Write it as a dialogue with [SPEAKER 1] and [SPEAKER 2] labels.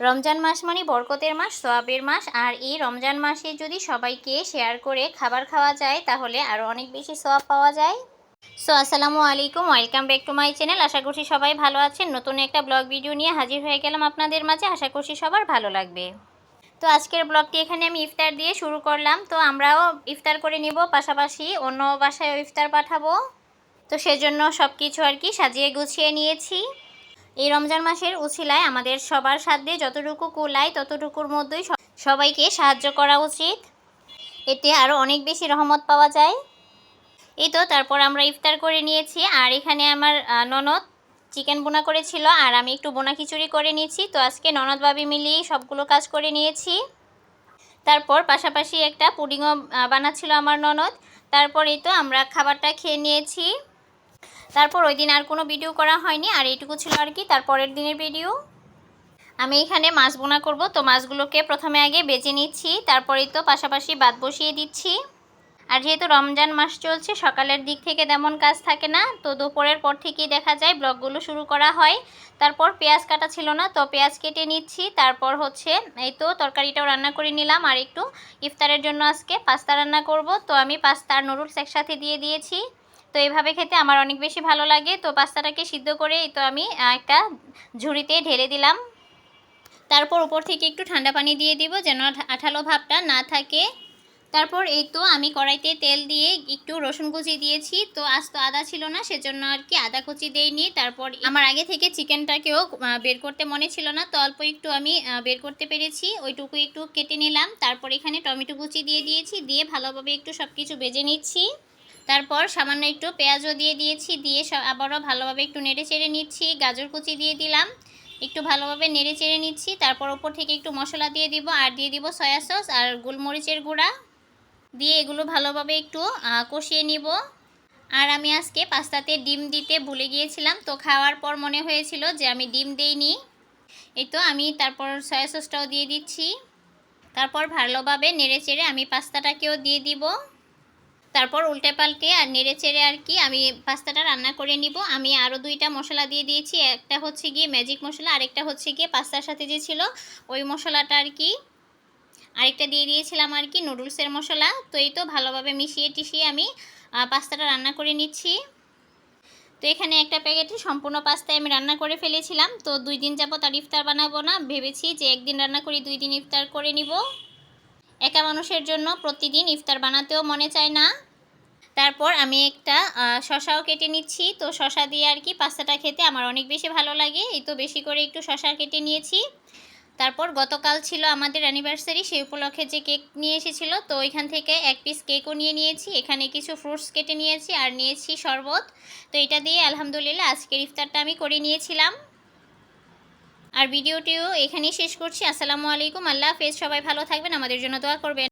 [SPEAKER 1] রমজান মাস মানে বরকতের মাস, সোয়াবের মাস। আর এই রমজান মাসে যদি সবাইকে শেয়ার করে খাবার খাওয়া যায়, তাহলে আরও অনেক বেশি সোয়াব পাওয়া যায়। সো আসসালামু আলাইকুম। Welcome back to my channel আশা করছি সবাই ভালো আছেন। নতুন একটা ব্লগ ভিডিও নিয়ে হাজির হয়ে গেলাম আপনাদের মাঝে। আশা করছি সবার ভালো লাগবে। তো আজকের ব্লগটি এখানে আমি ইফতার দিয়ে শুরু করলাম। তো আমরাও ইফতার করে নিব। পাশাপাশি অন্য বাসায় ইফতার পাঠাবো। তো সেজন্য সব কিছু আর কি সাজিয়ে গুছিয়ে নিয়েছি। এই রমজান মাসের উছিলায় আমাদের সবার সাধ্যে যতটুকু কুলায়, ততটুকুর মধ্যেই সবাইকে সাহায্য করা উচিত। এতে আরও অনেক বেশি রহমত পাওয়া যায়। এই তো, তারপর আমরা ইফতার করে নিয়েছি। আর এখানে আমার ননদ চিকেন বোনা করেছিল, আর আমি একটু বোনা খিচুড়ি করে নিয়েছি। তো আজকে ননদ ভাবি মিলিয়েই সবগুলো কাজ করে নিয়েছি। তারপর পাশাপাশি একটা পুডিংও বানাচ্ছিল আমার ননদ। তারপর এই তো আমরা খাবারটা খেয়ে নিয়েছি। তারপর ওই দিন আর কোনো ভিডিও করা হয়নি, আর এইটুকু ছিল আর কি। তারপরের দিনের ভিডিও আমি এখানে মাছ বোনা করব, তো মাছগুলোকে প্রথমে আগে বেজে নিচ্ছি তারপরেই তো পাশাপাশি বাদ বসিয়ে দিচ্ছি। আর যেহেতু রমজান মাস চলছে, সকালের দিক থেকে তেমন কাজ থাকে না, তো দুপুরের পর থেকেই দেখা যায় ব্লগগুলো শুরু করা হয়। তারপর পেঁয়াজ কাটা ছিল না, তো পেঁয়াজ কেটে নিচ্ছি। তারপর হচ্ছে, এই তো তরকারিটাও রান্না করে নিলাম, আর একটু ইফতারের জন্য আজকে পাস্তা রান্না করব। তো আমি পাস্তা আর নুডলস একসাথে দিয়ে দিয়েছি। তো এইভাবে খেতে আমার অনেক বেশি ভালো লাগে। তো পাস্তাটাকে সিদ্ধ করে তো আমি একটা ঝুড়িতে ঢেলে দিলাম। তারপর উপর থেকে একটু ঠান্ডা পানি দিয়ে দিব যেন আঠালো ভাবটা না থাকে। তারপর এই তো আমি কড়াইতে তেল দিয়ে একটু রসুন কুচি দিয়েছি। তো আজ তো আদা ছিল না, সেজন্য আর কি আদা কুচি দেইনি। তারপর আমার আগে থেকে চিকেনটাকেও বের করতে মনে ছিল না, তো অল্প একটু আমি বের করতে পেরেছি। ওইটুকু একটু কেটে নিলাম। তারপর এখানে টমেটো কুচি দিয়ে দিয়েছি। দিয়ে ভালোভাবে একটু সব কিছু বেজে নিচ্ছি। তারপর সামান্য একটু পেঁয়াজও দিয়ে দিয়েছি, দিয়ে আবারও ভালোভাবে একটু নেড়ে চেড়ে নিচ্ছি, গাজর কুচি দিয়ে দিলাম, একটু ভালোভাবে নেড়ে চেড়ে নিচ্ছি, তারপর ওপর থেকে একটু মশলা দিয়ে দিব, আর দিয়ে দিব সয়া সস আর গোলমরিচের গুঁড়া, দিয়ে এগুলো ভালোভাবে একটু কষিয়ে নিব। আর আমি আজকে পাস্তাতে ডিম দিতে ভুলে গিয়েছিলাম, তো খাওয়ার পর মনে হয়েছিল যে আমি ডিম দেইনি। এই তো আমি তারপর সয়া সসটাও দিয়ে দিচ্ছি। তারপর ভালোভাবে নেড়ে চেড়ে আমি পাস্তাটাকেও দিয়ে দিব। তারপর উল্টে পাল্টে আর নেড়ে চেড়ে আর কি আমি পাস্তাটা রান্না করে নিব। আমি আরও দুইটা মশলা দিয়ে দিয়েছি। একটা হচ্ছে গিয়ে ম্যাজিক মশলা, আরেকটা হচ্ছে গিয়ে পাস্তার সাথে যে ছিল ওই মশলাটা আর কি। আরেকটা দিয়ে দিয়েছিলাম আর কি নুডলসের মশলা। তো এই তো ভালোভাবে মিশিয়ে টিশিয়ে আমি পাস্তাটা রান্না করে নিচ্ছি। তো এখানে একটা প্যাকেটে সম্পূর্ণ পাস্তায় আমি রান্না করে ফেলেছিলাম। তো দুই দিন যাবত তার ইফতার বানাবো না। ভেবেছি যে একদিন রান্না করি, দুই দিন ইফতার করে নিব। একা মানুষের জন্য প্রতিদিন ইফতার বানাতেও মনে চায় না। তারপর আমি একটা শশাও কেটে নিচ্ছি। তো শশা দিয়ে আর কি পাস্তাটা খেতে আমার অনেক বেশি ভালো লাগে। এই তো বেশি করে একটু শশা কেটে নিয়েছি। তারপর গতকাল ছিল আমাদের অ্যানিভার্সারি সেই উপলক্ষে যে কেক নিয়ে এসেছিল, তো ওইখান থেকে এক পিস কেকও নিয়ে নিয়েছি। এখানে কিছু ফ্রুটস কেটে নিয়েছি আর নিয়েছি শরবত। তো এটা দিয়ে আলহামদুলিল্লাহ আজকের ইফতারটা আমি করে নিয়েছিলাম। আর ভিডিওটিও এখানেই শেষ করছি। আসসালামু আলাইকুম। আল্লাহ হাফেজ। সবাই ভালো থাকবেন। আমাদের জন্য দোয়া করবেন।